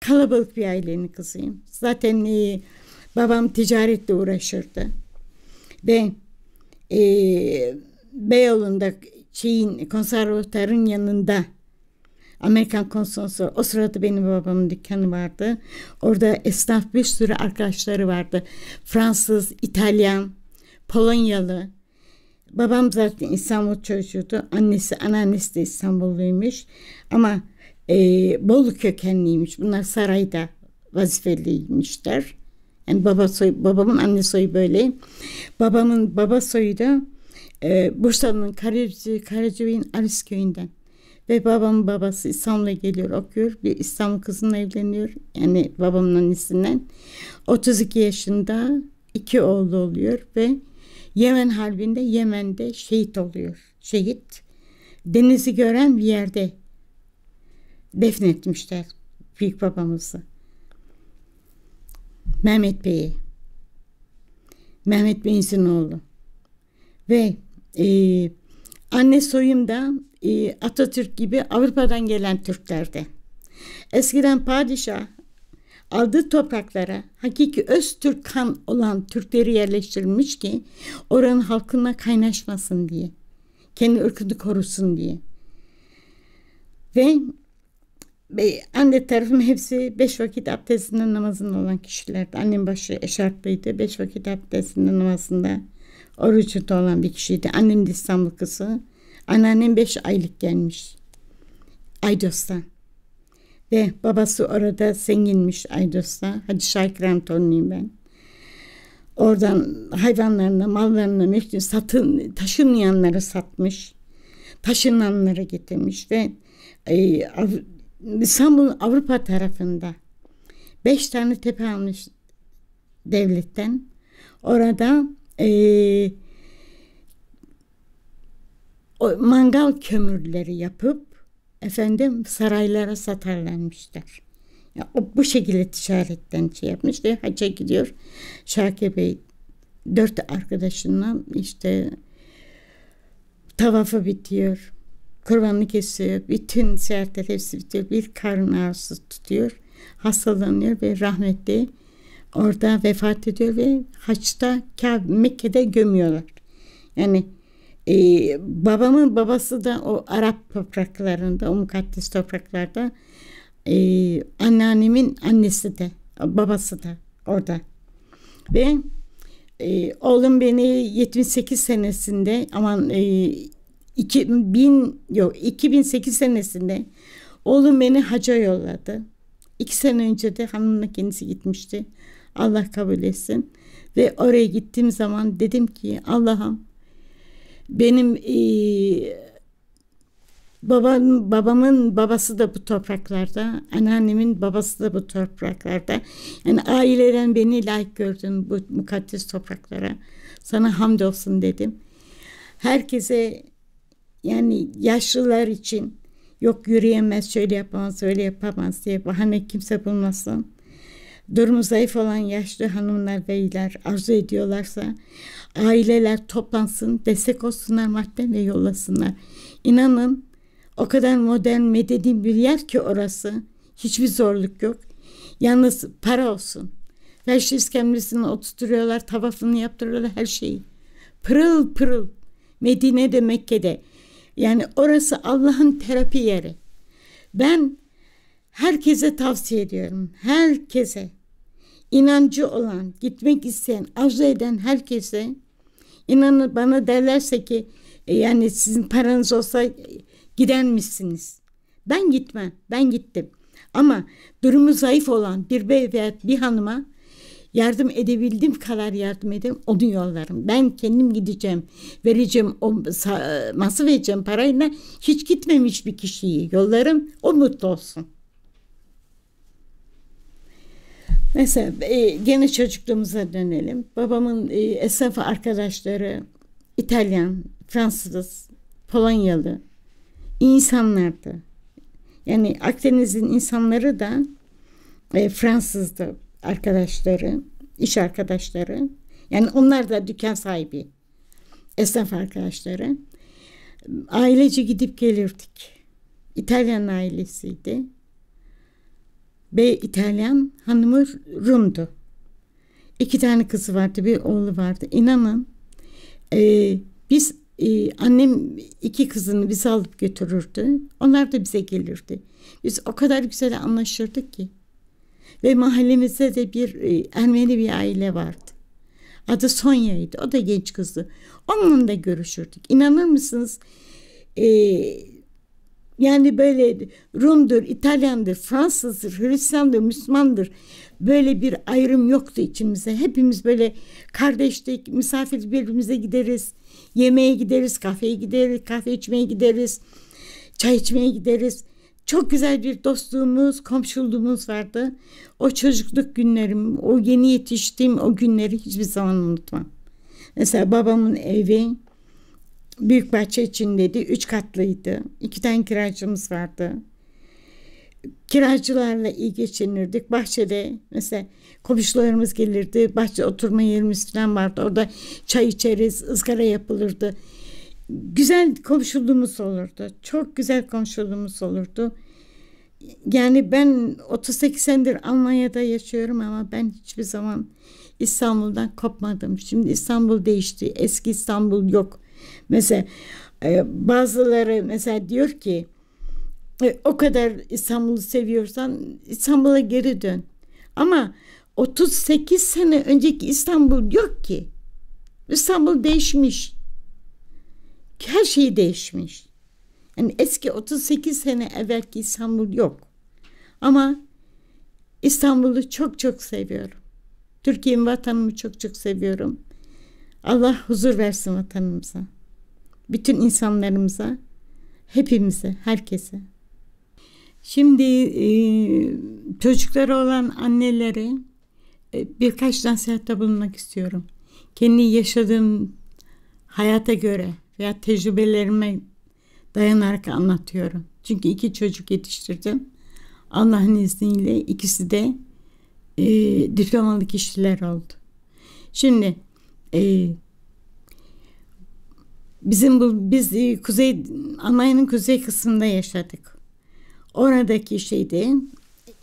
kalabalık bir ailenin kızıyım. Zaten e, babam ticaretle uğraşırdı. Ve e, Beyoğlu'nda şeyin konservatuarın yanında Amerikan konsolosu o sırada benim babamın dükkanı vardı. Orada esnaf bir sürü arkadaşları vardı. Fransız, İtalyan, Polonyalı. Babam zaten İstanbul çocuğuydu. Annesi, anneannesi de İstanbulluymuş. Ama e, Bolu kökenliymiş. Bunlar sarayda vazifeliymişler. Yani baba soy, babamın anne soyu böyle. Babamın baba soyu da e, Bursa'nın Karacı, Karacabey'in Aris köyünden. Ve babamın babası İstanbul'a geliyor okuyor. Bir İstanbul kızınla evleniyor. Yani babamın annesinden. 32 yaşında iki oğlu oluyor ve Yemen Harbi'nde Yemen'de şehit oluyor. Şehit. Denizi gören bir yerde defnetmişler büyük babamızı. Mehmet Bey'i. Mehmet Bey'in oğlu. Ve e, anne soyum da e, Atatürk gibi Avrupa'dan gelen Türklerde. Eskiden padişah aldığı topraklara hakiki öz Türk kan olan Türkleri yerleştirilmiş ki oranın halkına kaynaşmasın diye. Kendi ırkını korusun diye. Ve anne tarafım hepsi beş vakit abdestinden namazında olan kişilerdi. Annem başı eşarplıydı. Beş vakit abdestinden namazında oruçta olan bir kişiydi. Annem de İstanbul kızı. Anneannem beş aylık gelmiş. Aydos'tan. Ve babası orada zenginmiş Aydos'ta. Hacı Şakir torunuyum ben. Oradan hayvanlarını, mallarını, mülkünü satın, taşınmayanları satmış. Taşınanları getirmiş ve e, İstanbul'un Avrupa tarafında beş tane tepe almış devletten. Orada e, o mangal kömürleri yapıp efendim saraylara satarlanmışlar. Ya, o bu şekilde ticaretten şey yapmış ve hacca gidiyor. Şakir Bey dört arkadaşınla işte tavafı bitiyor. Kurbanını kesiyor. Bütün seyahatler hepsi bitiyor. Bir karın ağrısı tutuyor. Hastalanıyor ve rahmetli orada vefat ediyor ve haçta Mekke'de gömüyorlar. Yani e, babamın babası da o Arap topraklarında, o mukaddes topraklarda e, anneannemin annesi de, babası da orada. Ve e, oğlum beni 78 senesinde aman e, 2000 yok 2008 senesinde oğlum beni haca yolladı. İki sene önce de hanımla kendisi gitmişti. Allah kabul etsin. Ve oraya gittiğim zaman dedim ki Allah'ım benim e, babam, babamın babası da bu topraklarda, anneannemin babası da bu topraklarda. Yani aileden beni layık gördün bu mukaddes topraklara. Sana hamdolsun dedim. Herkese yani yaşlılar için yok yürüyemez, şöyle yapamaz, öyle yapamaz diye bahane kimse bulmasın. Durumu zayıf olan yaşlı hanımlar, beyler arzu ediyorlarsa aileler toplansın, destek olsunlar madden ve yollasınlar. İnanın o kadar modern, medeni bir yer ki orası. Hiçbir zorluk yok. Yalnız para olsun. Felçli iskemlesini oturtuyorlar, tavafını yaptırıyorlar, her şeyi. Pırıl pırıl. Medine'de, Mekke'de. Yani orası Allah'ın terapi yeri. Ben herkese tavsiye ediyorum. Herkese inancı olan, gitmek isteyen, arzu eden herkese inanın bana derlerse ki e, yani sizin paranız olsa gider misiniz? Ben gitmem. Ben gittim. Ama durumu zayıf olan bir bey veya bir hanıma yardım edebildiğim kadar yardım edeyim onu yollarım. Ben kendim gideceğim vereceğim o masraf vereceğim parayla hiç gitmemiş bir kişiyi yollarım o mutlu olsun. Mesela e, gene çocukluğumuza dönelim. Babamın e, esnaf arkadaşları İtalyan, Fransız, Polonyalı insanlardı. Yani Akdeniz'in insanları da e, Fransızdı arkadaşları, iş arkadaşları. Yani onlar da dükkan sahibi, esnaf arkadaşları. Ailece gidip gelirdik. İtalyan ailesiydi. Bey İtalyan, hanımı Rum'du. İki tane kızı vardı, bir oğlu vardı. İnanın e, biz e, annem iki kızını bize alıp götürürdü. Onlar da bize gelirdi. Biz o kadar güzel anlaşırdık ki. Ve mahallemizde de bir e, Ermeni bir aile vardı. Adı Sonya'ydı. O da genç kızdı. Onunla da görüşürdük. İnanır mısınız? Ee, yani böyle Rum'dur, İtalyandır, Fransızdır, Hristiyandır, Müslümandır. Böyle bir ayrım yoktu içimizde. Hepimiz böyle kardeşlik, misafir birbirimize gideriz. Yemeğe gideriz, kafeye gideriz, kahve içmeye gideriz. Çay içmeye gideriz. Çok güzel bir dostluğumuz, komşuluğumuz vardı. O çocukluk günlerim, o yeni yetiştiğim o günleri hiçbir zaman unutmam. Mesela babamın evi büyük bahçe içindeydi. Üç katlıydı. İki tane kiracımız vardı. Kiracılarla iyi geçinirdik. Bahçede mesela komşularımız gelirdi. Bahçe oturma yerimiz falan vardı. Orada çay içeriz, ızgara yapılırdı. Güzel komşuluğumuz olurdu. Çok güzel komşuluğumuz olurdu. Yani ben 38 senedir Almanya'da yaşıyorum ama ben hiçbir zaman İstanbul'dan kopmadım. Şimdi İstanbul değişti. Eski İstanbul yok. Mesela e, bazıları mesela diyor ki e, o kadar İstanbul'u seviyorsan İstanbul'a geri dön. Ama 38 sene önceki İstanbul yok ki. İstanbul değişmiş. Her şey değişmiş. Yani eski 38 sene evvelki İstanbul yok. Ama İstanbul'u çok çok seviyorum. Türkiye'nin vatanımı çok çok seviyorum. Allah huzur versin vatanımıza. Bütün insanlarımıza, hepimize, herkese. Şimdi e, çocukları olan annelere e, birkaç nasihatta bulunmak istiyorum. Kendi yaşadığım hayata göre veya tecrübelerime dayanarak anlatıyorum. Çünkü iki çocuk yetiştirdim. Allah'ın izniyle ikisi de e, diplomalı kişiler oldu. Şimdi e, bizim bu biz e, kuzey Almanya'nın kuzey kısmında yaşadık. Oradaki şeyde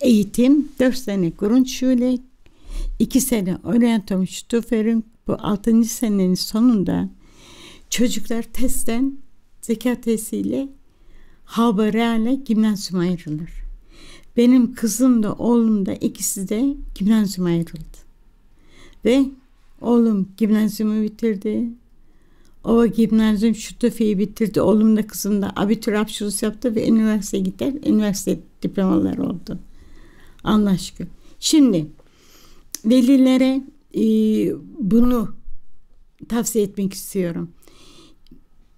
eğitim dört sene Grundschule, iki sene Orientum Stuferung bu altıncı senenin sonunda çocuklar testten zeka testiyle Hava Real'e gimnazyuma ayrılır. Benim kızım da oğlum da ikisi de gimnazyuma ayrıldı. Ve oğlum gimnazyumu bitirdi. O gimnazyum Şutofe'yi bitirdi. Oğlum da kızım da abitür abşurus yaptı ve üniversiteye gider. Üniversite diplomaları oldu. Allah aşkına. Şimdi velilere e, bunu tavsiye etmek istiyorum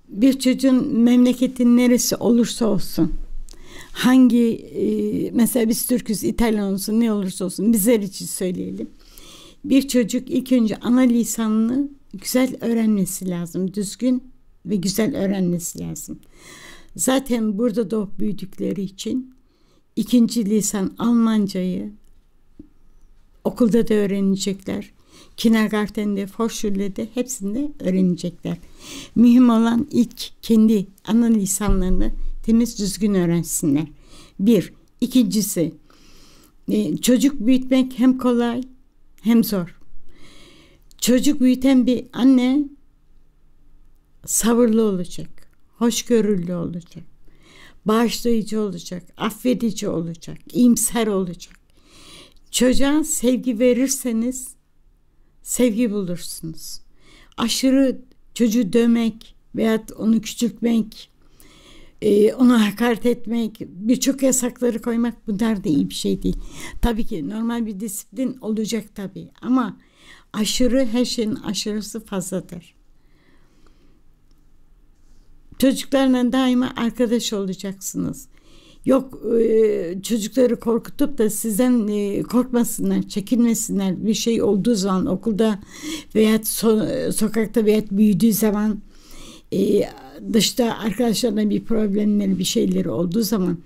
bir çocuğun memleketin neresi olursa olsun hangi e, mesela biz Türküz İtalyan olsun ne olursa olsun bizler için söyleyelim. Bir çocuk ilk önce ana lisanını güzel öğrenmesi lazım. Düzgün ve güzel öğrenmesi lazım. Zaten burada doğup büyüdükleri için ikinci lisan Almancayı okulda da öğrenecekler. Kindergarten'de, Vorschul'de hepsinde öğrenecekler. Mühim olan ilk kendi ana lisanlarını temiz düzgün öğrensinler. Bir. İkincisi e, çocuk büyütmek hem kolay hem zor. Çocuk büyüten bir anne sabırlı olacak, hoşgörülü olacak, bağışlayıcı olacak, affedici olacak, iyimser olacak. Çocuğa sevgi verirseniz sevgi bulursunuz. Aşırı çocuğu dövmek veya onu küçültmek, e, ona hakaret etmek, birçok yasakları koymak bunlar da iyi bir şey değil. Tabii ki normal bir disiplin olacak tabii ama aşırı her şeyin aşırısı fazladır. Çocuklarla daima arkadaş olacaksınız. Yok e, çocukları korkutup da sizden e, korkmasınlar, çekinmesinler. Bir şey olduğu zaman okulda veya so sokakta veya büyüdüğü zaman e, dışta arkadaşlarına bir problemleri bir şeyleri olduğu zaman